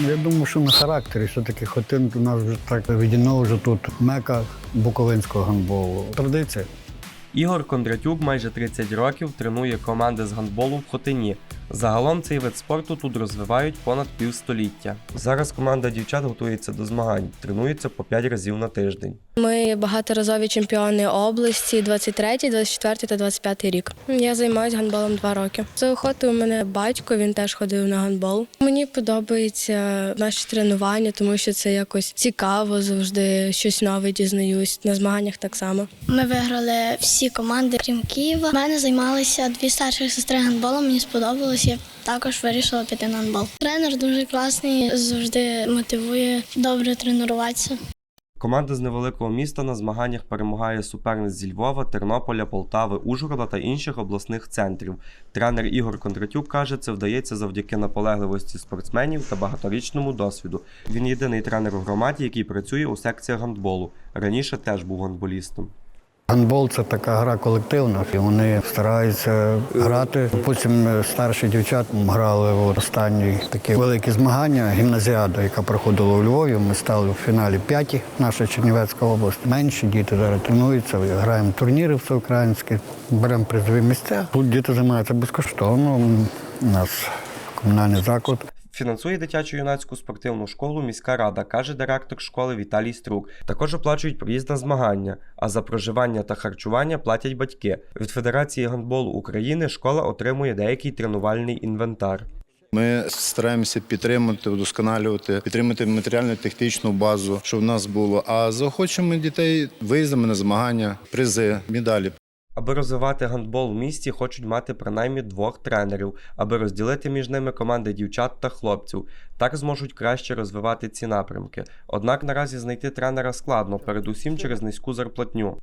Ну, Я думаю, що на характері все-таки Хотин у нас вже так відійно вже тут мека буковинського гандболу. Традиція. Ігор Кондратюк майже 30 років тренує команди з гандболу в Хотині. Загалом цей вид спорту тут розвивають понад півстоліття. Зараз команда дівчат готується до змагань, тренується по 5 разів на тиждень. Ми багаторазові чемпіони області 23, 24 та 25 рік. Я займаюся гандболом два роки. За охотою у мене батько, він теж ходив на гандбол. Мені подобається наші тренування, тому що це якось цікаво, завжди щось нове дізнаюсь. На змаганнях так само. Ми виграли всі команди, крім Києва. У мене займалися дві старших сестри гандболом. Мені сподобалось. Я також вирішила піти на гандбол. Тренер дуже класний, завжди мотивує добре тренуватися. Команда з невеликого міста на змаганнях перемагає суперниць зі Львова, Тернополя, Полтави, Ужгорода та інших обласних центрів. Тренер Ігор Кондратюк каже, це вдається завдяки наполегливості спортсменів та багаторічному досвіду. Він єдиний тренер у громаді, який працює у секціях гандболу. Раніше теж був гандболістом. Гандбол це така гра колективна, і вони стараються грати. Потім е, старші дівчат грали в останні такі великі змагання. Гімназіада, яка проходила у Львові. Ми стали в фіналі п'яті, наша Чернівецька область. Менші діти зараз тренуються, граємо турніри всеукраїнські, беремо призові місця. Тут діти займаються безкоштовно. У нас комунальний заклад. Фінансує дитячу юнацьку спортивну школу міська рада, каже директор школи Віталій Струк. Також оплачують проїзд на змагання, а за проживання та харчування платять батьки. Від Федерації гандболу України школа отримує деякий тренувальний інвентар. Ми стараємося підтримати, вдосконалювати, підтримати матеріально-технічну базу, щоб в нас було. А заохочуємо дітей виїздами на змагання, призи, медалі. Аби розвивати гандбол в місті, хочуть мати принаймні двох тренерів, аби розділити між ними команди дівчат та хлопців. Так зможуть краще розвивати ці напрямки. Однак наразі знайти тренера складно, передусім через низьку зарплатню.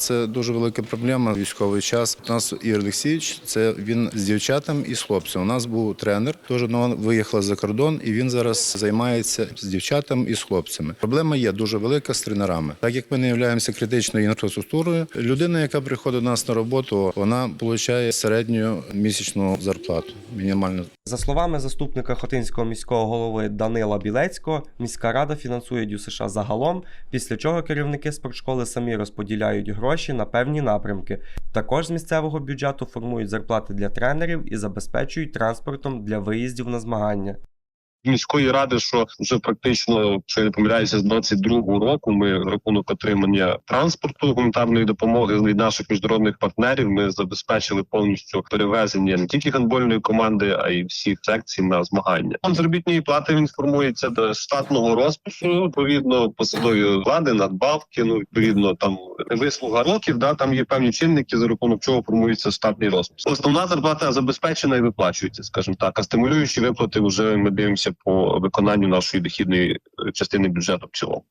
Це дуже велика проблема. Військовий час. У нас Ігор Олексійович, це він з дівчатами і з хлопцем. У нас був тренер, теж ну, виїхала за кордон, і він зараз займається з дівчатами і з хлопцями. Проблема є дуже велика з тренерами. Так як ми не являємося критичною інфраструктурою, людина, яка приходить до нас на роботу, вона отримує середню місячну зарплату, мінімальну За словами заступника Хотинського міського голови Данила Білецького, міська рада фінансує ДЮСШ загалом, після чого керівники спортшколи самі розподіляють гроші на певні напрямки. Також з місцевого бюджету формують зарплати для тренерів і забезпечують транспортом для виїздів на змагання. Міської ради, що вже практично, я не помиляюся, з 22-го року ми рахунок отримання транспорту гуманітарної допомоги від наших міжнародних партнерів. Ми забезпечили повністю перевезення не тільки гандбольної команди, а й всіх секцій на змагання. Фонд заробітної плати він формується до штатного розпису. Відповідно, посадові влади, надбавки. Ну відповідно, там вислуга років. Да там є певні чинники, за рахунок чого формується штатний розпис. Основна зарплата забезпечена і виплачується, скажімо так. А стимулюючі виплати вже ми дивимося по виконанню нашої дохідної е, частини бюджету в цілому.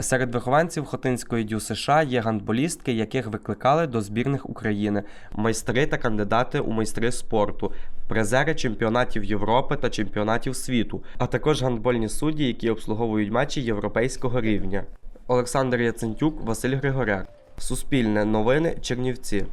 Серед вихованців Хотинської дю США є гандболістки, яких викликали до збірних України, майстри та кандидати у майстри спорту, призери чемпіонатів Європи та чемпіонатів світу, а також гандбольні судді, які обслуговують матчі європейського рівня. Олександр Яцентюк, Василь Григоряк. Суспільне новини Чернівці.